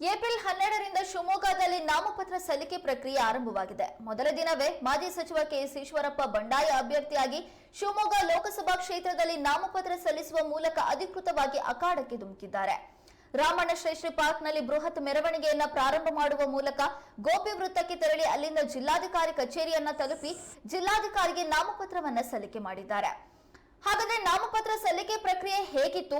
April ಹನ್ನೆರಡರಿಂದ ಶಿವಮೊಗ್ಗದಲ್ಲಿ ನಾಮಪತ್ರ ಸಲ್ಲಿಕೆ ಪ್ರಕ್ರಿಯೆ ಆರಂಭವಾಗಿದೆ. ಮೊದಲ ದಿನವೇ ಮಾಜಿ ಸಚಿವ ಕೆಎಸ್ ಈಶ್ವರಪ್ಪ ಬಂಡಾಯ ಅಭ್ಯರ್ಥಿಯಾಗಿ ಶಿವಮೊಗ್ಗ ಲೋಕಸಭಾ ಕ್ಷೇತ್ರದಲ್ಲಿ ನಾಮಪತ್ರ ಸಲ್ಲಿಸುವ ಮೂಲಕ ಅಧಿಕೃತವಾಗಿ ಅಖಾಡಕ್ಕೆ ಧುಮುಕಿದ್ದಾರೆ. ರಾಮಣ್ಣ ಶ್ರೇಷ್ಠಿ ಪಾರ್ಕ್ನಲ್ಲಿ ಬೃಹತ್ ಮೆರವಣಿಗೆಯನ್ನ ಪ್ರಾರಂಭ ಮಾಡುವ ಮೂಲಕ ಗೋಪಿ ವೃತ್ತಕ್ಕೆ ತೆರಳಿ ಅಲ್ಲಿಂದ ಜಿಲ್ಲಾಧಿಕಾರಿ ಕಚೇರಿಯನ್ನ ತಲುಪಿ ಜಿಲ್ಲಾಧಿಕಾರಿಗೆ ನಾಮಪತ್ರವನ್ನ ಸಲ್ಲಿಕೆ ಮಾಡಿದ್ದಾರೆ. ಹಾಗಾದ್ರೆ ನಾಮಪತ್ರ ಸಲ್ಲಿಕೆ ಪ್ರಕ್ರಿಯೆ ಹೇಗಿತ್ತು?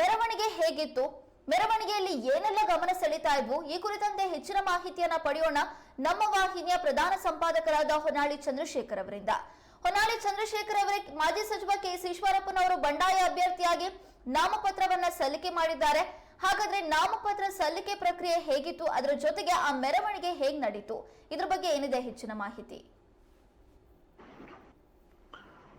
ಮೆರವಣಿಗೆ ಹೇಗಿತ್ತು? ಮೆರವಣಿಗೆಯಲ್ಲಿ ಏನೆಲ್ಲ ಗಮನ ಸೆಳೀತಾ ಇದ್ವು, ಈ ಕುರಿತಂತೆ ಹೆಚ್ಚಿನ ಮಾಹಿತಿಯನ್ನ ಪಡೆಯೋಣ ನಮ್ಮ ವಾಹಿನಿಯ ಪ್ರಧಾನ ಸಂಪಾದಕರಾದ ಹೊನ್ನಾಳಿ ಚಂದ್ರಶೇಖರ್ ಅವರಿಂದ. ಹೊನ್ನಾಳಿ ಚಂದ್ರಶೇಖರ್ ಅವರೇ, ಮಾಜಿ ಸಚಿವ ಕೆ ಈಶ್ವರಪ್ಪನವರು ಬಂಡಾಯ ಅಭ್ಯರ್ಥಿಯಾಗಿ ನಾಮಪತ್ರವನ್ನ ಸಲ್ಲಿಕೆ ಮಾಡಿದ್ದಾರೆ. ಹಾಗಾದ್ರೆ ನಾಮಪತ್ರ ಸಲ್ಲಿಕೆ ಪ್ರಕ್ರಿಯೆ ಹೇಗಿತ್ತು, ಅದರ ಜೊತೆಗೆ ಆ ಮೆರವಣಿಗೆ ಹೇಗ್ ನಡೀತು? ಇದ್ರ ಬಗ್ಗೆ ಏನಿದೆ ಹೆಚ್ಚಿನ ಮಾಹಿತಿ?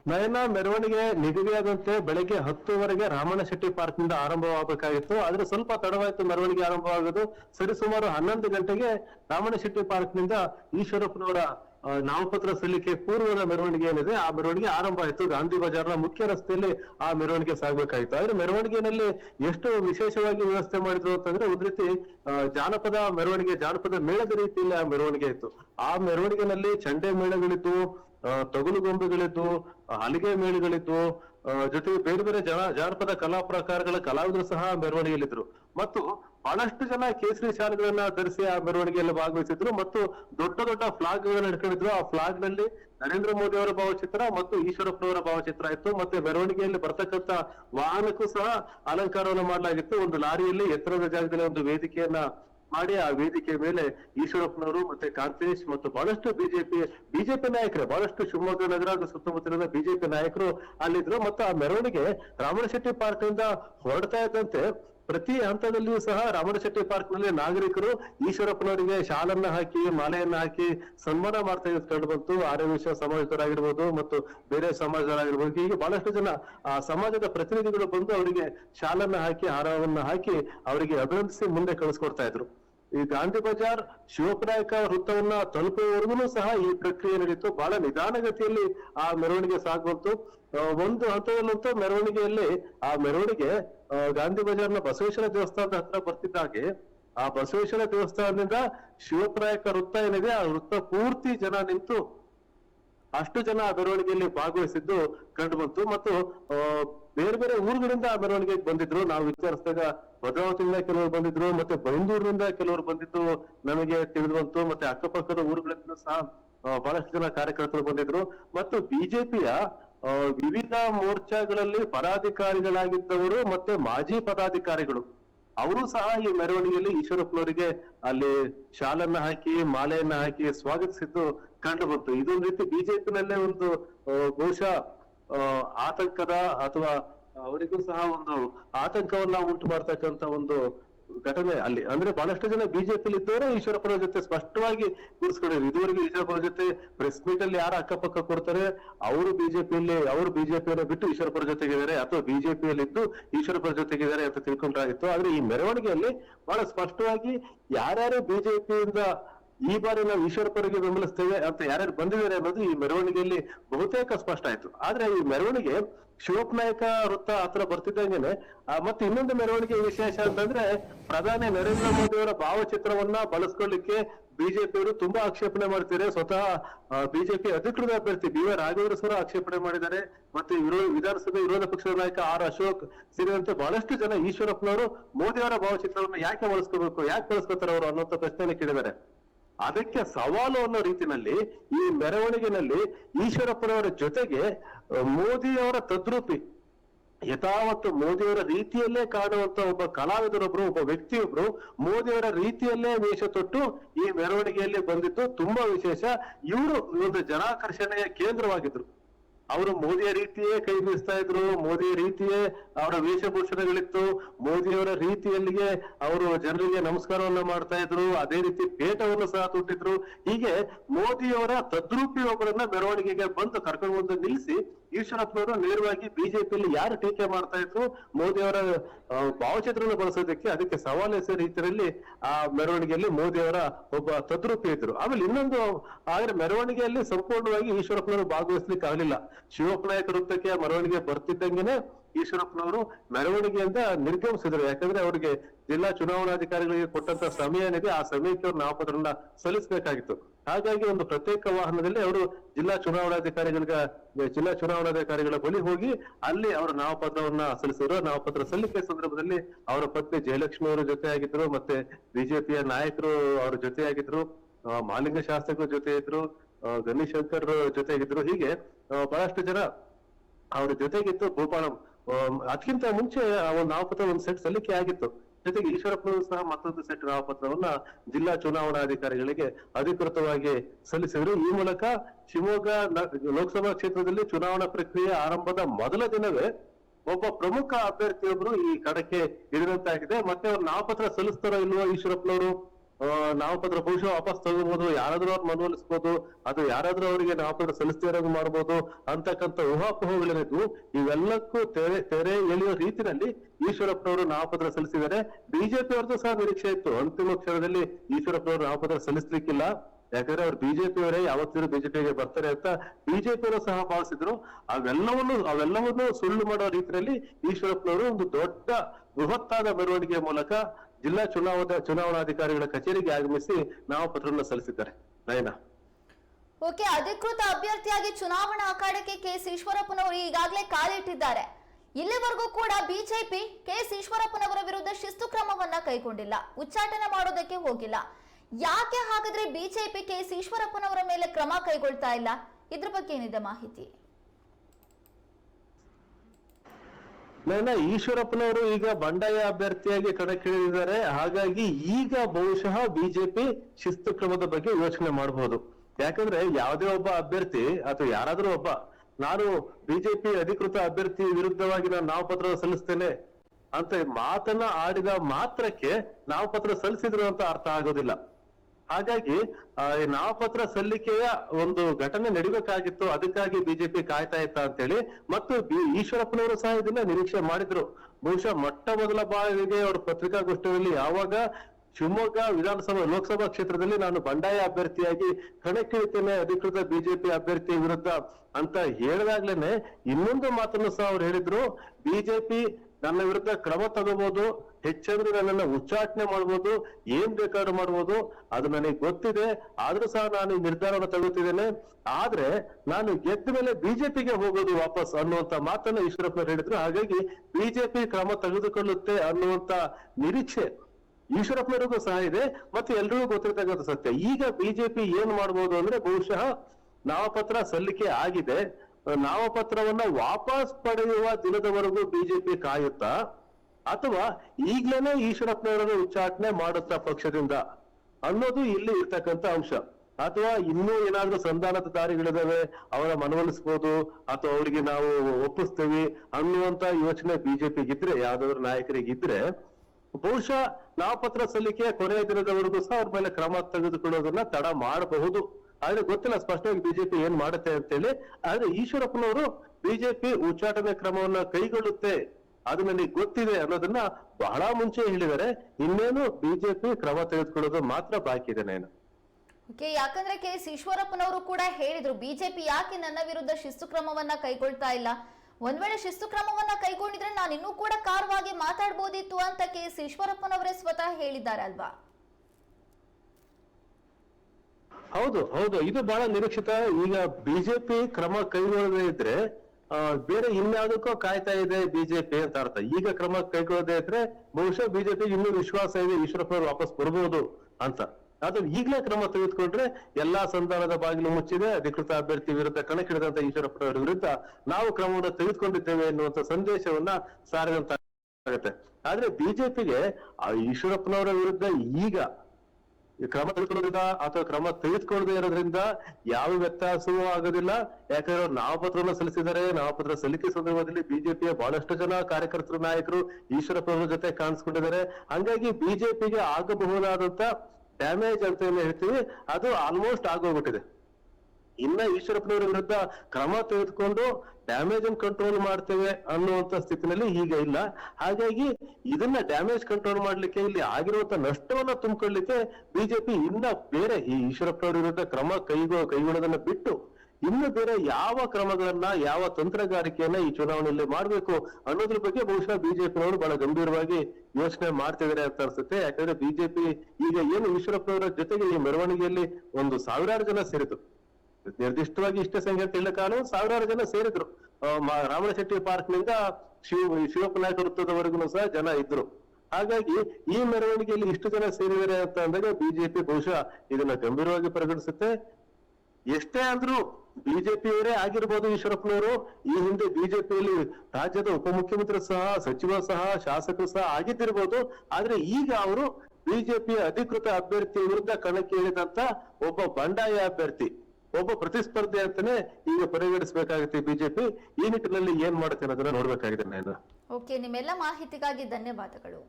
ನಯನ ಮೆರವಣಿಗೆ ನಿಗದಿಯಾದಂತೆ ಬೆಳಗ್ಗೆ ಹತ್ತುವರೆಗೆ ರಾಮಣ್ಣ ಶೆಟ್ಟಿ ಪಾರ್ಕ್ನಿಂದ ಆರಂಭವಾಗಬೇಕಾಗಿತ್ತು. ಆದ್ರೆ ಸ್ವಲ್ಪ ತಡವಾಯಿತು ಮೆರವಣಿಗೆ ಆರಂಭವಾಗೋದು. ಸರಿಸುಮಾರು ಹನ್ನೊಂದು ಗಂಟೆಗೆ ರಾಮಣ್ಣ ಶೆಟ್ಟಿ ಪಾರ್ಕ್ನಿಂದ ಈಶ್ವರಪ್ಪನವರ ನಾಮಪತ್ರ ಸಲ್ಲಿಕೆ ಪೂರ್ವದ ಮೆರವಣಿಗೆ ಏನಿದೆ, ಆ ಮೆರವಣಿಗೆ ಆರಂಭ ಆಯಿತು. ಗಾಂಧಿ ಬಜಾರ್ನ ಮುಖ್ಯ ರಸ್ತೆಯಲ್ಲಿ ಆ ಮೆರವಣಿಗೆ ಸಾಗಬೇಕಾಗಿತ್ತು ಆದ್ರೆ ಮೆರವಣಿಗೆನಲ್ಲಿ ಎಷ್ಟು ವಿಶೇಷವಾಗಿ ವ್ಯವಸ್ಥೆ ಮಾಡಿದ್ರು ಅಂತಂದ್ರೆ ಒಂದ್ ರೀತಿ ಜಾನಪದ ಮೆರವಣಿಗೆ, ಜಾನಪದ ಮೇಳದ ರೀತಿಯಲ್ಲಿ ಆ ಮೆರವಣಿಗೆ ಇತ್ತು. ಆ ಮೆರವಣಿಗೆನಲ್ಲಿ ಚಂಡೆ ಮೇಳಗಳಿತ್ತು ತೊಗಲು ಗೊಂಬೆಗಳಿದ್ದು, ಹಲಿಗೆ ಮೇಳಗಳಿದ್ದು ಜೊತೆಗೆ ಬೇರೆ ಬೇರೆ ಜನ, ಜಾನಪದ ಕಲಾ ಪ್ರಕಾರಗಳ ಕಲಾವಿದರು ಸಹ ಮೆರವಣಿಗೆಯಲ್ಲಿದ್ದರು. ಮತ್ತು ಬಹಳಷ್ಟು ಜನ ಕೇಸರಿ ಶಾಲೆಗಳನ್ನ ಧರಿಸಿ ಆ ಮೆರವಣಿಗೆಯಲ್ಲಿ ಭಾಗವಹಿಸಿದ್ರು. ಮತ್ತು ದೊಡ್ಡ ದೊಡ್ಡ ಫ್ಲಾಗ್ ಗಳನ್ನ ಆ ಫ್ಲಾಗ್ನಲ್ಲಿ ನರೇಂದ್ರ ಮೋದಿ ಅವರ ಭಾವಚಿತ್ರ ಮತ್ತು ಈಶ್ವರಪ್ಪನವರ ಭಾವಚಿತ್ರ ಇತ್ತು. ಮತ್ತೆ ಮೆರವಣಿಗೆಯಲ್ಲಿ ಬರ್ತಕ್ಕಂತ ವಾಹನಕ್ಕೂ ಸಹ ಅಲಂಕಾರವನ್ನು ಮಾಡಲಾಗಿತ್ತು. ಒಂದು ಲಾರಿಯಲ್ಲಿ, ಎತ್ತರದ ಜಾಗದಲ್ಲಿ ಒಂದು ವೇದಿಕೆಯನ್ನ ಮಾಡಿ ಆ ವೇದಿಕೆ ಮೇಲೆ ಈಶ್ವರಪ್ಪನವರು ಮತ್ತೆ ಕಾಂತೇಶ್ ಮತ್ತು ಬಹಳಷ್ಟು ಬಿಜೆಪಿ ಬಿಜೆಪಿ ನಾಯಕರು, ಬಹಳಷ್ಟು ಶಿವಮೊಗ್ಗ ನಗರ ಹಾಗೂ ಸುತ್ತಮುತ್ತಲಿನ ಬಿಜೆಪಿ ನಾಯಕರು ಅಲ್ಲಿದ್ರು. ಮತ್ತು ಆ ಮೆರವಣಿಗೆ ರಾಮನಶೆಟ್ಟಿ ಪಾರ್ಕ್ ಇಂದ ಹೊರಡ್ತಾ ಇದ್ದಂತೆ ಪ್ರತಿ ಹಂತದಲ್ಲಿಯೂ ಸಹ ರಾಮನಶೆಟ್ಟಿ ಪಾರ್ಕ್ನಲ್ಲಿ ನಾಗರಿಕರು ಈಶ್ವರಪ್ಪನವರಿಗೆ ಶಾಲನ್ನ ಹಾಕಿ, ಮಾಲೆಯನ್ನ ಹಾಕಿ ಸನ್ಮಾನ ಮಾಡ್ತಾ ಇರೋದು ಕಂಡು ಬಂತು. ಆರ್ಯವೈಶ್ಯ ಸಮಾಜದವರಾಗಿರ್ಬೋದು ಮತ್ತು ಬೇರೆ ಸಮಾಜದವರಾಗಿರ್ಬೋದು. ಹೀಗೆ ಬಹಳಷ್ಟು ಜನ ಆ ಸಮಾಜದ ಪ್ರತಿನಿಧಿಗಳು ಬಂದು ಅವರಿಗೆ ಶಾಲನ್ನ ಹಾಕಿ, ಹಾರವನ್ನ ಹಾಕಿ ಅವರಿಗೆ ಅಭಿನಂದಿಸಿ ಮುಂದೆ ಕಳಿಸ್ಕೊಡ್ತಾ ಇದ್ರು. ಈ ಗಾಂಧಿ ಬಜಾರ್ ಶಿವಪ್ರಾಯಕ ವೃತ್ತವನ್ನ ತಲುಪುವವರೆಗೂ ಸಹ ಈ ಪ್ರಕ್ರಿಯೆ ನಡೆಯಿತು ಬಹಳ ನಿಧಾನಗತಿಯಲ್ಲಿ ಆ ಮೆರವಣಿಗೆ ಸಾಗುವಂತು ಒಂದು ಹಂತದಲ್ಲಂತೂ ಮೆರವಣಿಗೆಯಲ್ಲಿ ಆ ಮೆರವಣಿಗೆ ಗಾಂಧಿ ಬಜಾರ್ನ ಬಸವೇಶ್ವರ ದೇವಸ್ಥಾನದ ಹತ್ರ ಬರ್ತಿದ್ದಾಗೆ ಆ ಬಸವೇಶ್ವರ ದೇವಸ್ಥಾನದಿಂದ ಶಿವಪ್ರಾಯಕ ವೃತ್ತ ಏನಿದೆ, ಆ ವೃತ್ತ ಪೂರ್ತಿ ಜನ ನಿಂತು ಅಷ್ಟು ಜನ ಮೆರವಣಿಗೆಯಲ್ಲಿ ಭಾಗವಹಿಸಿದ್ದು ಕಂಡು ಬಂತು ಮತ್ತು ಬೇರೆ ಬೇರೆ ಊರುಗಳಿಂದ ಆ ಮೆರವಣಿಗೆಗೆ ಬಂದಿದ್ರು. ನಾವು ವಿಚಾರಿಸಿದಾಗ ಭದ್ರಾವತಿಯಿಂದ ಕೆಲವರು ಬಂದಿದ್ರು ಮತ್ತೆ ಬೈಂದೂರಿನಿಂದ ಕೆಲವರು ಬಂದಿದ್ದು ನಮಗೆ ತಿಳಿದು ಬಂತು ಮತ್ತೆ ಅಕ್ಕಪಕ್ಕದ ಊರುಗಳಿಂದ ಸಹ ಬಹಳಷ್ಟು ಜನ ಕಾರ್ಯಕರ್ತರು ಬಂದಿದ್ರು. ಮತ್ತು ಬಿಜೆಪಿಯ ವಿವಿಧ ಮೋರ್ಚಾಗಳಲ್ಲಿ ಪದಾಧಿಕಾರಿಗಳಾಗಿದ್ದವರು ಮತ್ತೆ ಮಾಜಿ ಪದಾಧಿಕಾರಿಗಳು. ಅವರು ಸಹ ಈ ಮೆರವಣಿಗೆಯಲ್ಲಿ ಈಶ್ವರಪ್ಪನವರಿಗೆ ಅಲ್ಲಿ ಶಾಲನ್ನ ಹಾಕಿ, ಮಾಲೆಯನ್ನ ಹಾಕಿ ಸ್ವಾಗತಿಸಿದ್ದು ಕಂಡು ಬಂತು. ಇದೊಂದು ರೀತಿ ಬಿಜೆಪಿನಲ್ಲೇ ಒಂದು ಬಹುಶಃ ಆತಂಕದ ಅಥವಾ ಅವರಿಗೂ ಸಹ ಒಂದು ಆತಂಕವನ್ನ ಉಂಟು ಮಾಡ್ತಕ್ಕಂತ ಒಂದು ಘಟನೆ ಅಲ್ಲಿ. ಅಂದ್ರೆ ಬಹಳಷ್ಟು ಜನ ಬಿಜೆಪಿಲಿ ಇದ್ದವರೇ ಈಶ್ವರಪ್ಪನ ಜೊತೆ ಸ್ಪಷ್ಟವಾಗಿ ಕೂರಿಸ್ಕೊಂಡಿದ್ರು ಇದುವರೆಗೂ ಈಶ್ವರಪ್ಪನ ಜೊತೆ ಪ್ರೆಸ್ ಮೀಟ್ ಅಲ್ಲಿ ಯಾರು ಅಕ್ಕಪಕ್ಕ ಕೊಡ್ತಾರೆ? ಅವರು ಬಿಜೆಪಿಯಲ್ಲಿ ಅವರು ಬಿಜೆಪಿಯನ್ನು ಬಿಟ್ಟು ಈಶ್ವರಪ್ಪನ ಜೊತೆಗಿದ್ದಾರೆ ಅಥವಾ ಬಿಜೆಪಿಯಲ್ಲಿ ಇದ್ದು ಈಶ್ವರಪ್ಪನ ಜೊತೆಗಿದ್ದಾರೆ ಅಂತ ತಿಳ್ಕೊಂಡ್ರಾಗಿತ್ತು. ಆದ್ರೆ ಈ ಮೆರವಣಿಗೆಯಲ್ಲಿ ಬಹಳ ಸ್ಪಷ್ಟವಾಗಿ ಯಾರ್ಯಾರು ಬಿಜೆಪಿಯಿಂದ ಈ ಬಾರಿ ನಾವು ಈಶ್ವರಪ್ಪರಿಗೆ ಬೆಂಬಲಿಸ್ತೇವೆ ಅಂತ ಯಾರ್ಯಾರು ಬಂದಿದ್ದಾರೆ ಅನ್ನೋದು ಈ ಮೆರವಣಿಗೆಯಲ್ಲಿ ಬಹುತೇಕ ಸ್ಪಷ್ಟ ಆಯ್ತು. ಆದ್ರೆ ಈ ಮೆರವಣಿಗೆ ಶಿವಪ್ಪ ನಾಯಕ ವೃತ್ತ ಹತ್ರ ಬರ್ತಿದ್ದಂಗೆನೆ ಮತ್ತೆ ಇನ್ನೊಂದು ಮೆರವಣಿಗೆ ವಿಶೇಷ ಅಂತಂದ್ರೆ ಪ್ರಧಾನಿ ನರೇಂದ್ರ ಮೋದಿ ಅವರ ಭಾವಚಿತ್ರವನ್ನ ಬಳಸ್ಕೊಳ್ಳಿಕ್ಕೆ ಬಿಜೆಪಿಯವರು ತುಂಬಾ ಆಕ್ಷೇಪಣೆ ಮಾಡ್ತಾರೆ ಸ್ವತಃ ಬಿಜೆಪಿ ಅಧಿಕೃತ ಅಭ್ಯರ್ಥಿ ಬಿ ವೈ ರಾಘವೇಂದ್ರ ಸರ್ ಆಕ್ಷೇಪಣೆ ಮಾಡಿದ್ದಾರೆ. ಮತ್ತೆ ವಿರೋಧ ವಿಧಾನಸಭೆ ವಿರೋಧ ಪಕ್ಷದ ನಾಯಕ ಆರ್ ಅಶೋಕ್ ಸೇರಿದಂತೆ ಬಹಳಷ್ಟು ಜನ ಈಶ್ವರಪ್ಪನವರು ಮೋದಿ ಅವರ ಭಾವಚಿತ್ರವನ್ನ ಯಾಕೆ ಬಳಸ್ಕೋಬೇಕು, ಯಾಕೆ ಬಳಸ್ಕೋತಾರೆ ಅವರು ಅನ್ನೋಂಥ ಪ್ರಶ್ನೆಯನ್ನು ಕೇಳಿದ್ದಾರೆ. ಅದಕ್ಕೆ ಸವಾಲು ಅನ್ನೋ ರೀತಿನಲ್ಲಿ ಈ ಮೆರವಣಿಗೆನಲ್ಲಿ ಈಶ್ವರಪ್ಪನವರ ಜೊತೆಗೆ ಮೋದಿಯವರ ತದ್ರೂಪಿ, ಯಥಾವತ್ತು ಮೋದಿಯವರ ರೀತಿಯಲ್ಲೇ ಕಾಣುವಂತ ಒಬ್ಬ ಕಲಾವಿದರೊಬ್ರು ಒಬ್ಬ ವ್ಯಕ್ತಿಯೊಬ್ರು ಮೋದಿಯವರ ರೀತಿಯಲ್ಲೇ ವೇಷ ತೊಟ್ಟು ಈ ಮೆರವಣಿಗೆಯಲ್ಲಿ ಬಂದಿದ್ದು ತುಂಬಾ ವಿಶೇಷ. ಇವರು ಒಂದು ಜನಾಕರ್ಷಣೆಯ ಕೇಂದ್ರವಾಗಿದ್ರು. ಅವರು ಮೋದಿಯ ರೀತಿಯೇ ಕೈ ಬೀಸ್ತಾ ಇದ್ರು, ಮೋದಿಯ ರೀತಿಯೇ ಅವರ ವೇಷಭೂಷಣಗಳಿತ್ತು, ಮೋದಿಯವರ ರೀತಿಯಲ್ಲಿಗೆ ಅವರು ಜನರಿಗೆ ನಮಸ್ಕಾರವನ್ನು ಮಾಡ್ತಾ ಇದ್ರು, ಅದೇ ರೀತಿ ಪೇಟವನ್ನು ಸಹ ತೊಟ್ಟಿದ್ರು. ಹೀಗೆ ಮೋದಿಯವರ ತದ್ರೂಪಿ ಒಬ್ಬರನ್ನ ಮೆರವಣಿಗೆಗೆ ಬಂದು ಕರ್ಕೊಂಡು ಬಂದು ನಿಲ್ಲಿಸಿ ಈಶ್ವರಪ್ಪನವರು ನೇರವಾಗಿ ಬಿಜೆಪಿಯಲ್ಲಿ ಯಾರು ಟೀಕೆ ಮಾಡ್ತಾ ಇದ್ರು, ಮೋದಿಯವರ ಭಾವಚಿತ್ರವನ್ನು ಬಳಸೋದಕ್ಕೆ ಅದಕ್ಕೆ ಸವಾಲು ಎಸೆಯ ರೀತಿಯಲ್ಲಿ ಆ ಮೆರವಣಿಗೆಯಲ್ಲಿ ಮೋದಿಯವರ ಒಬ್ಬ ತದ್ರೂಪಿ ಇದ್ರು. ಆಮೇಲೆ ಇನ್ನೊಂದು ಆದ್ರೆ ಮೆರವಣಿಗೆಯಲ್ಲಿ ಸಂಪೂರ್ಣವಾಗಿ ಈಶ್ವರಪ್ಪನವರು ಭಾಗವಹಿಸ್ಲಿಕ್ಕೆ ಆಗಲಿಲ್ಲ ಶಿವಪ್ಪ ನಾಯಕ ವೃತ್ತಕ್ಕೆ ಮೆರವಣಿಗೆ ಬರ್ತಿದ್ದಂಗೆನೆ ಈಶ್ವರಪ್ಪನವರು ಮೆರವಣಿಗೆಯಿಂದ ನಿರ್ಗಮಿಸಿದ್ರು. ಯಾಕಂದ್ರೆ ಅವರಿಗೆ ಜಿಲ್ಲಾ ಚುನಾವಣಾಧಿಕಾರಿಗಳಿಗೆ ಕೊಟ್ಟಂತ ಸಮಯ ಏನಿದೆ, ಆ ಸಮಯಕ್ಕೆ ಅವ್ರು ನಾಮಪತ್ರವನ್ನ ಸಲ್ಲಿಸಬೇಕಾಗಿತ್ತು. ಹಾಗಾಗಿ ಒಂದು ಪ್ರತ್ಯೇಕ ವಾಹನದಲ್ಲಿ ಅವರು ಜಿಲ್ಲಾ ಚುನಾವಣಾಧಿಕಾರಿಗಳಿಗೆ, ಜಿಲ್ಲಾ ಚುನಾವಣಾಧಿಕಾರಿಗಳ ಬಳಿ ಹೋಗಿ ಅಲ್ಲಿ ಅವರ ನಾಮಪತ್ರವನ್ನ ಸಲ್ಲಿಸಿದ್ರು. ನಾಮಪತ್ರ ಸಲ್ಲಿಕೆ ಸಂದರ್ಭದಲ್ಲಿ ಅವರ ಪತ್ನಿ ಜಯಲಕ್ಷ್ಮಿ ಅವರ ಜೊತೆ ಆಗಿದ್ರು ಮತ್ತೆ ಬಿಜೆಪಿಯ ನಾಯಕರು ಅವರ ಜೊತೆ ಆಗಿದ್ರು ಮಾಲಿಂಗ ಶಾಸಕರ ಜೊತೆ ಇದ್ರು ಗಣೇಶ್ ಶಂಕರ್ ಜೊತೆ ಆಗಿದ್ರು ಹೀಗೆ ಬಹಳಷ್ಟು ಜನ ಅವ್ರ ಜೊತೆಗಿತ್ತು ಗೋಪಾಲ ಅದಕ್ಕಿಂತ ಮುಂಚೆ ಒಂದು ನಾಮಪತ್ರ ಒಂದು ಸೆಟ್ ಸಲ್ಲಿಕೆ ಆಗಿತ್ತು. ಜೊತೆಗೆ ಈಶ್ವರಪ್ಪನವರು ಸಹ ಮತ್ತೊಂದು ಸೆಟ್ ನಾಮಪತ್ರವನ್ನ ಜಿಲ್ಲಾ ಚುನಾವಣಾಧಿಕಾರಿಗಳಿಗೆ ಅಧಿಕೃತವಾಗಿ ಸಲ್ಲಿಸಿದ್ರು. ಈ ಮೂಲಕ ಶಿವಮೊಗ್ಗ ಲೋಕಸಭಾ ಕ್ಷೇತ್ರದಲ್ಲಿ ಚುನಾವಣಾ ಪ್ರಕ್ರಿಯೆ ಆರಂಭದ ಮೊದಲ ದಿನವೇ ಒಬ್ಬ ಪ್ರಮುಖ ಅಭ್ಯರ್ಥಿಯೊಬ್ರು ಈ ಕಡಕ್ಕೆ ಇಳಿದಂತಾಗಿದೆ. ಮತ್ತೆ ಅವ್ರ ನಾಮಪತ್ರ ಸಲ್ಲಿಸ್ತಾರೋ ಇಲ್ವೋ ಈಶ್ವರಪ್ಪನವರು? ನಾಮಪತ್ರ ಬಹುಶಃ ವಾಪಸ್ ತಗೋಬಹುದು ಯಾರಾದ್ರೂ ಅವ್ರು ಮನವೊಲಿಸಬಹುದು ಅಥವಾ ಯಾರಾದ್ರೂ ಅವರಿಗೆ ನಾಮಪತ್ರ ಸಲ್ಲಿಸದೇ ಇರೋದು ಮಾಡ್ಬೋದು ಅಂತಕ್ಕಂಥ ಊಹಾಪೋಹಗಳೇನಿದ್ವು. ಇವೆಲ್ಲಕ್ಕೂ ತೆರೆ ತೆರೆ ಎಳೆಯುವ ರೀತಿಯಲ್ಲಿ ಈಶ್ವರಪ್ಪನವರು ನಾಮಪತ್ರ ಸಲ್ಲಿಸಿದ್ದಾರೆ. ಬಿಜೆಪಿ ಅವ್ರದ್ದು ಸಹ ನಿರೀಕ್ಷೆ ಇತ್ತು. ಅಂತಿಮ ಕ್ಷಣದಲ್ಲಿ ಈಶ್ವರಪ್ಪನವರು ನಾಮಪತ್ರ ಸಲ್ಲಿಸ್ಲಿಕ್ಕಿಲ್ಲ. ಯಾಕಂದ್ರೆ ಅವ್ರು ಬಿಜೆಪಿ ಅವರೇ ಯಾವತ್ತಿದ್ರು ಬಿಜೆಪಿಗೆ ಬರ್ತಾರೆ ಅಂತ ಬಿಜೆಪಿ ಅವರು ಸಹ ಭಾವಿಸಿದ್ರು. ಅವೆಲ್ಲವನ್ನು ಅವೆಲ್ಲವನ್ನು ಸುಳ್ಳು ಮಾಡೋ ರೀತಿಯಲ್ಲಿ ಈಶ್ವರಪ್ಪನವರು ಒಂದು ದೊಡ್ಡ ಬೃಹತ್ತಾದ ಮೆರವಣಿಗೆಯ ಮೂಲಕ ಜಿಲ್ಲಾ ಚುನಾವಣಾ, ಚುನಾವಣಾಧಿಕಾರಿಗಳ ಕಚೇರಿಗೆ ಆಗಮಿಸಿ ನಾಮಪತ್ರವನ್ನು ಸಲ್ಲಿಸಿದ್ದಾರೆ. ನಯನ. ಓಕೆ, ಅಧಿಕೃತ ಅಭ್ಯರ್ಥಿಯಾಗಿ ಚುನಾವಣಾ ಅಖಾಡಕ್ಕೆ ಕೆಎಸ್ ಈಶ್ವರಪ್ಪನವರು ಈಗಾಗಲೇ ಕಾಲಿಟ್ಟಿದ್ದಾರೆ. ಇಲ್ಲಿವರೆಗೂ ಕೂಡ ಬಿಜೆಪಿ ಕೆಎಸ್ ಈಶ್ವರಪ್ಪನವರ ವಿರುದ್ಧ ಶಿಸ್ತು ಕ್ರಮವನ್ನ ಕೈಗೊಂಡಿಲ್ಲ. ಉಚ್ಚಾಟನೆ ಮಾಡೋದಕ್ಕೆ ಹೋಗಿಲ್ಲ. ಯಾಕೆ ಹಾಗಾದ್ರೆ ಬಿಜೆಪಿ ಕೆಎಸ್ ಈಶ್ವರಪ್ಪನವರ ಮೇಲೆ ಕ್ರಮ ಕೈಗೊಳ್ತಾ ಇಲ್ಲ? ಇದ್ರ ಬಗ್ಗೆ ಏನಿದೆ ಮಾಹಿತಿ? ನಯನ ಈಶ್ವರಪ್ಪನವರು ಈಗ ಬಂಡಾಯ ಅಭ್ಯರ್ಥಿಯಾಗಿ ಕಣಕ್ಕಿಳಿದಿದ್ದಾರೆ ಹಾಗಾಗಿ ಈಗ ಬಹುಶಃ ಬಿಜೆಪಿ ಶಿಸ್ತು ಕ್ರಮದ ಬಗ್ಗೆ ಯೋಚನೆ ಮಾಡಬಹುದು. ಯಾಕಂದ್ರೆ ಯಾವುದೇ ಒಬ್ಬ ಅಭ್ಯರ್ಥಿ ಅಥವಾ ಯಾರಾದ್ರೂ ಒಬ್ಬ, ನಾನು ಬಿಜೆಪಿ ಅಧಿಕೃತ ಅಭ್ಯರ್ಥಿ ವಿರುದ್ಧವಾಗಿ ನಾನು ನಾಮಪತ್ರ ಸಲ್ಲಿಸ್ತೇನೆ ಅಂತ ಮಾತನ್ನ ಆಡಿದ ಮಾತ್ರಕ್ಕೆ ನಾಮಪತ್ರ ಸಲ್ಲಿಸಿದ್ರು ಅಂತ ಅರ್ಥ ಆಗೋದಿಲ್ಲ. ಹಾಗಾಗಿ ನಾಮಪತ್ರ ಸಲ್ಲಿಕೆಯ ಒಂದು ಘಟನೆ ನಡಿಬೇಕಾಗಿತ್ತು. ಅದಕ್ಕಾಗಿ ಬಿಜೆಪಿ ಕಾಯ್ತಾ ಇತ್ತ ಅಂತೇಳಿ ಮತ್ತು ಈಶ್ವರಪ್ಪನವರು ಸಹ ಇದನ್ನ ನಿರೀಕ್ಷೆ ಮಾಡಿದ್ರು. ಬಹುಶಃ ಮೊಟ್ಟ ಮೊದಲ ಬಾರಿಗೆ ಅವ್ರ ಪತ್ರಿಕಾಗೋಷ್ಠಿಯಲ್ಲಿ ಯಾವಾಗ ಶಿವಮೊಗ್ಗ ವಿಧಾನಸಭಾ, ಲೋಕಸಭಾ ಕ್ಷೇತ್ರದಲ್ಲಿ ನಾನು ಬಂಡಾಯ ಅಭ್ಯರ್ಥಿಯಾಗಿ ಕಣಕ್ಕಿಳಿತೇನೆ, ಅಧಿಕೃತ ಬಿಜೆಪಿ ಅಭ್ಯರ್ಥಿ ವಿರುದ್ಧ ಅಂತ ಹೇಳಿದಾಗ್ಲೇನೆ ಇನ್ನೊಂದು ಮಾತನ್ನು ಸಹ ಅವ್ರು ಹೇಳಿದ್ರು. ಬಿಜೆಪಿ ನನ್ನ ವಿರುದ್ಧ ಕ್ರಮ ತಗೋಬಹುದು ಹೆಚ್ಚಂದ್ರೆ ನನ್ನನ್ನು ಉಚ್ಚಾಟನೆ ಮಾಡ್ಬೋದು, ಏನ್ ಬೇಕಾದ್ರೂ ಮಾಡ್ಬೋದು, ಅದು ನನಗೆ ಗೊತ್ತಿದೆ, ಆದ್ರೂ ಸಹ ನಾನು ಈ ನಿರ್ಧಾರವನ್ನು ತಗೋತಿದ್ದೇನೆ. ಆದ್ರೆ ನಾನು ಗೆದ್ದ ಮೇಲೆ ಬಿಜೆಪಿಗೆ ಹೋಗೋದು ವಾಪಸ್ ಅನ್ನುವಂತ ಮಾತನ್ನ ಈಶ್ವರಪ್ಪ ಹೇಳಿದ್ರು. ಹಾಗಾಗಿ ಬಿಜೆಪಿ ಕ್ರಮ ತೆಗೆದುಕೊಳ್ಳುತ್ತೆ ಅನ್ನುವಂತ ನಿರೀಕ್ಷೆ ಈಶ್ವರಪ್ಪನವರಿಗೂ ಸಹ ಇದೆ, ಮತ್ತೆ ಎಲ್ರಿಗೂ ಗೊತ್ತಿರ್ತಕ್ಕಂಥ ಸತ್ಯ. ಈಗ ಬಿಜೆಪಿ ಏನ್ ಮಾಡ್ಬೋದು ಅಂದ್ರೆ ಬಹುಶಃ ನಾಮಪತ್ರ ಸಲ್ಲಿಕೆ ಆಗಿದೆ. ನಾಮಪತ್ರವನ್ನ ವಾಪಸ್ ಪಡೆಯುವ ದಿನದವರೆಗೂ ಬಿಜೆಪಿ ಕಾಯುತ್ತಾ, ಅಥವಾ ಈಗ್ಲೇನೆ ಈಶ್ವರಪ್ಪನವರನ್ನು ಉಚ್ಚಾಟನೆ ಮಾಡುತ್ತಾ ಪಕ್ಷದಿಂದ? ಅನ್ನೋದು ಇಲ್ಲಿ ಇರ್ತಕ್ಕಂಥ ಅಂಶ. ಅಥವಾ ಇನ್ನೂ ಏನಾದ್ರೂ ಸಂಧಾನದ ದಾರಿಗಳಿದಾವೆ, ಅವರ ಮನವೊಲಿಸ್ಬೋದು, ಅಥವಾ ಅವರಿಗೆ ನಾವು ಒಪ್ಪಿಸ್ತೀವಿ ಅನ್ನುವಂತ ಯೋಚನೆ ಬಿಜೆಪಿಗಿದ್ರೆ, ಯಾವ್ದಾದ್ರು ನಾಯಕರಿಗಿದ್ರೆ, ಬಹುಶಃ ನಾಮಪತ್ರ ಸಲ್ಲಿಕೆ ಕೊನೆಯ ದಿನದವರೆಗೂ ಸಹ ಅವ್ರ ಮೇಲೆ ಕ್ರಮ ತೆಗೆದುಕೊಳ್ಳೋದನ್ನ ತಡ ಮಾಡಬಹುದು. ಆದ್ರೆ ಗೊತ್ತಿಲ್ಲ, ಸ್ಪಷ್ಟವಾಗಿ ಬಿಜೆಪಿ ಏನ್ ಮಾಡುತ್ತೆ ಅಂತೇಳಿ. ಆದ್ರೆ ಈಶ್ವರಪ್ಪನವರು ಬಿಜೆಪಿ ಉಚ್ಚಾಟನೆ ಕ್ರಮವನ್ನ ಕೈಗೊಳ್ಳುತ್ತೆ. ಅದು ನನಗೆ ಗೊತ್ತಿದೆ ಅನ್ನೋದನ್ನ ಬಹಳ ಮುಂಚೆ ಹೇಳಿದರೆ ಇನ್ನೇನು ಬಿಜೆಪಿ ಕ್ರಮ ತೆಗೆದುಕೊಳ್ಳೋದು ಮಾತ್ರ ಬಾಕಿ ಇದೆ ನಾನು. ಓಕೆ, ಯಾಕಂದ್ರೆ ಕೆ ಎಸ್ ಈಶ್ವರಪ್ಪನವರು ಕೂಡ ಹೇಳಿದ್ರು, ಬಿಜೆಪಿ ಯಾಕೆ ನನ್ನ ವಿರುದ್ಧ ಶಿಸ್ತು ಕ್ರಮವನ್ನ ಕೈಗೊಳ್ತಾ ಇಲ್ಲ? ಒಂದ್ ವೇಳೆ ಶಿಸ್ತು ಕ್ರಮವನ್ನ ಕೈಗೊಂಡಿದ್ರೆ ನಾನು ಇನ್ನೂ ಕೂಡ ಕಾರವಾಗಿ ಮಾತಾಡ್ಬೋದಿತ್ತು ಅಂತ ಕೆ ಎಸ್ ಈಶ್ವರಪ್ಪನವರೇ ಸ್ವತಃ ಹೇಳಿದ್ದಾರೆ ಅಲ್ವಾ? ಹೌದು ಹೌದು. ಇದು ಬಹಳ ನಿರೀಕ್ಷಿತ. ಈಗ ಬಿಜೆಪಿ ಕ್ರಮ ಕೈಗೊಳ್ಳದೇ ಇದ್ರೆ ಬೇರೆ ಇನ್ಯಾವುದಕ್ಕೂ ಕಾಯ್ತಾ ಇದೆ ಬಿಜೆಪಿ ಅಂತ ಅರ್ಥ. ಈಗ ಕ್ರಮ ಕೈಗೊಳ್ಳದೇ ಇದ್ರೆ, ಬಹುಶಃ ಬಿಜೆಪಿ ಇನ್ನೂ ವಿಶ್ವಾಸ ಇದೆ, ಈಶ್ವರಪ್ಪ ಅವರು ವಾಪಸ್ ಬರ್ಬೋದು ಅಂತ. ಆದ್ರೆ ಈಗಲೇ ಕ್ರಮ ತೆಗೆದುಕೊಂಡ್ರೆ ಎಲ್ಲಾ ಸಂಧಾನದ ಬಾಗಿಲು ಮುಚ್ಚಿದೆ, ಅಧಿಕೃತ ಅಭ್ಯರ್ಥಿ ವಿರುದ್ಧ ಕಣಕ್ಕಿಳಿದಂತ ಈಶ್ವರಪ್ಪನವರ ವಿರುದ್ಧ ನಾವು ಕ್ರಮವನ್ನು ತೆಗೆದುಕೊಂಡಿದ್ದೇವೆ ಎನ್ನುವಂತ ಸಂದೇಶವನ್ನ ಸಾರಿದಂತ ಆಗುತ್ತೆ ಆದ್ರೆ ಬಿಜೆಪಿಗೆ ಈಶ್ವರಪ್ಪನವರ ವಿರುದ್ಧ ಈಗ ಈ ಕ್ರಮ ತೆಗೆದುಕೊಳ್ಳೋದ್ರಿಂದ ಅಥವಾ ಕ್ರಮ ತೆಗೆದುಕೊಳ್ಳದೆ ಇರೋದ್ರಿಂದ ಯಾವ ವ್ಯತ್ಯಾಸವೂ ಆಗೋದಿಲ್ಲ. ಯಾಕಂದ್ರೆ ನಾಮಪತ್ರವನ್ನು ಸಲ್ಲಿಸಿದ್ದಾರೆ ನಾಮಪತ್ರ ಸಲ್ಲಿಕೆ ಸಂದರ್ಭದಲ್ಲಿ ಬಿಜೆಪಿಯ ಬಹಳಷ್ಟು ಜನ ಕಾರ್ಯಕರ್ತರು, ನಾಯಕರು ಈಶ್ವರಪ್ಪ ಅವರ ಜೊತೆ ಕಾಣಿಸ್ಕೊಂಡಿದ್ದಾರೆ. ಹಂಗಾಗಿ ಬಿಜೆಪಿಗೆ ಆಗಬಹುದಾದಂತ ಡ್ಯಾಮೇಜ್ ಅಂತ ಏನ್ ಹೇಳ್ತೀವಿ ಅದು ಆಲ್ಮೋಸ್ಟ್ ಆಗೋಗ್ಬಿಟ್ಟಿದೆ. ಇನ್ನ ಈಶ್ವರಪ್ಪನವರ ವಿರುದ್ಧ ಕ್ರಮ ತೆಗೆದುಕೊಂಡು ಡ್ಯಾಮೇಜ್ ಅನ್ನು ಕಂಟ್ರೋಲ್ ಮಾಡ್ತೇವೆ ಅನ್ನುವಂತ ಸ್ಥಿತಿನಲ್ಲಿ ಈಗ ಇಲ್ಲ. ಹಾಗಾಗಿ ಇದನ್ನ ಡ್ಯಾಮೇಜ್ ಕಂಟ್ರೋಲ್ ಮಾಡ್ಲಿಕ್ಕೆ ಇಲ್ಲಿ ಆಗಿರುವಂತ ನಷ್ಟವನ್ನ ತುಂಬಿಕೊಳ್ಳಿಕ್ಕೆ ಬಿಜೆಪಿ ಇನ್ನ ಬೇರೆ ಈ ಈಶ್ವರಪ್ಪನವರ ವಿರುದ್ಧ ಕ್ರಮ ಕೈಗೊ, ಕೈಗೊಳ್ಳೋದನ್ನ ಬಿಟ್ಟು ಇನ್ನು ಬೇರೆ ಯಾವ ಕ್ರಮಗಳನ್ನ, ಯಾವ ತಂತ್ರಗಾರಿಕೆಯನ್ನ ಈ ಚುನಾವಣೆಯಲ್ಲಿ ಮಾಡ್ಬೇಕು ಅನ್ನೋದ್ರ ಬಗ್ಗೆ ಬಹುಶಃ ಬಿಜೆಪಿನವರು ಬಹಳ ಗಂಭೀರವಾಗಿ ಯೋಚನೆ ಮಾಡ್ತಿದ್ದಾರೆ ಅಂತ ಅನ್ಸುತ್ತೆ. ಯಾಕಂದ್ರೆ ಬಿಜೆಪಿ ಈಗ ಏನು ಈಶ್ವರಪ್ಪನವರ ಜೊತೆಗೆ ಈ ಮೆರವಣಿಗೆಯಲ್ಲಿ ಒಂದು ಸಾವಿರಾರು ಜನ ಸೇರಿದ್ರು. ನಿರ್ದಿಷ್ಟವಾಗಿ ಇಷ್ಟ ಸಂಖ್ಯೆ ಅಂತ ಕಾರಣ ಸಾವಿರಾರು ಜನ ಸೇರಿದ್ರು. ರಾಮನಶೆಟ್ಟಿ ಪಾರ್ಕ್ನಿಂದ ಶಿವ ಶಿವಪ್ಪ ನಾಯಕ ವೃತ್ತದವರೆಗೂ ಸಹ ಜನ ಇದ್ರು. ಹಾಗಾಗಿ ಈ ಮೆರವಣಿಗೆಯಲ್ಲಿ ಇಷ್ಟು ಜನ ಸೇರಿದರೆ ಅಂತ ಅಂದಾಗ ಬಿಜೆಪಿ ಬಹುಶಃ ಇದನ್ನ ಗಂಭೀರವಾಗಿ ಪರಿಗಣಿಸುತ್ತೆ. ಎಷ್ಟೇ ಆದ್ರೂ ಬಿಜೆಪಿಯವರೇ ಆಗಿರ್ಬೋದು ಈಶ್ವರಪ್ಪನವರು. ಈ ಹಿಂದೆ ಬಿಜೆಪಿಯಲ್ಲಿ ರಾಜ್ಯದ ಉಪಮುಖ್ಯಮಂತ್ರಿ ಸಹ, ಸಚಿವ ಸಹ, ಶಾಸಕರು ಸಹ ಆಗಿದ್ದಿರ್ಬೋದು. ಆದ್ರೆ ಈಗ ಅವರು ಬಿಜೆಪಿಯ ಅಧಿಕೃತ ಅಭ್ಯರ್ಥಿ ವಿರುದ್ಧ ಕಣಕ್ಕೆ ಇಳಿದಂತ ಒಬ್ಬ ಬಂಡಾಯ ಅಭ್ಯರ್ಥಿ. ಒಬ್ಬ ಪ್ರತಿಸ್ಪರ್ಧಿ ಅಂತಾನೆ ಈಗ ಪರಿಗಣಿಸಬೇಕಾಗುತ್ತೆ ಬಿಜೆಪಿ ಈ ನಿಟ್ಟಿನಲ್ಲಿ ಏನ್ ಮಾಡುತ್ತೆ ಅನ್ನೋದನ್ನ ನೋಡ್ಬೇಕಾಗಿದೆ ನಾನು ಓಕೆ ನಿಮ್ಮೆಲ್ಲ ಮಾಹಿತಿಗಾಗಿ ಧನ್ಯವಾದಗಳು.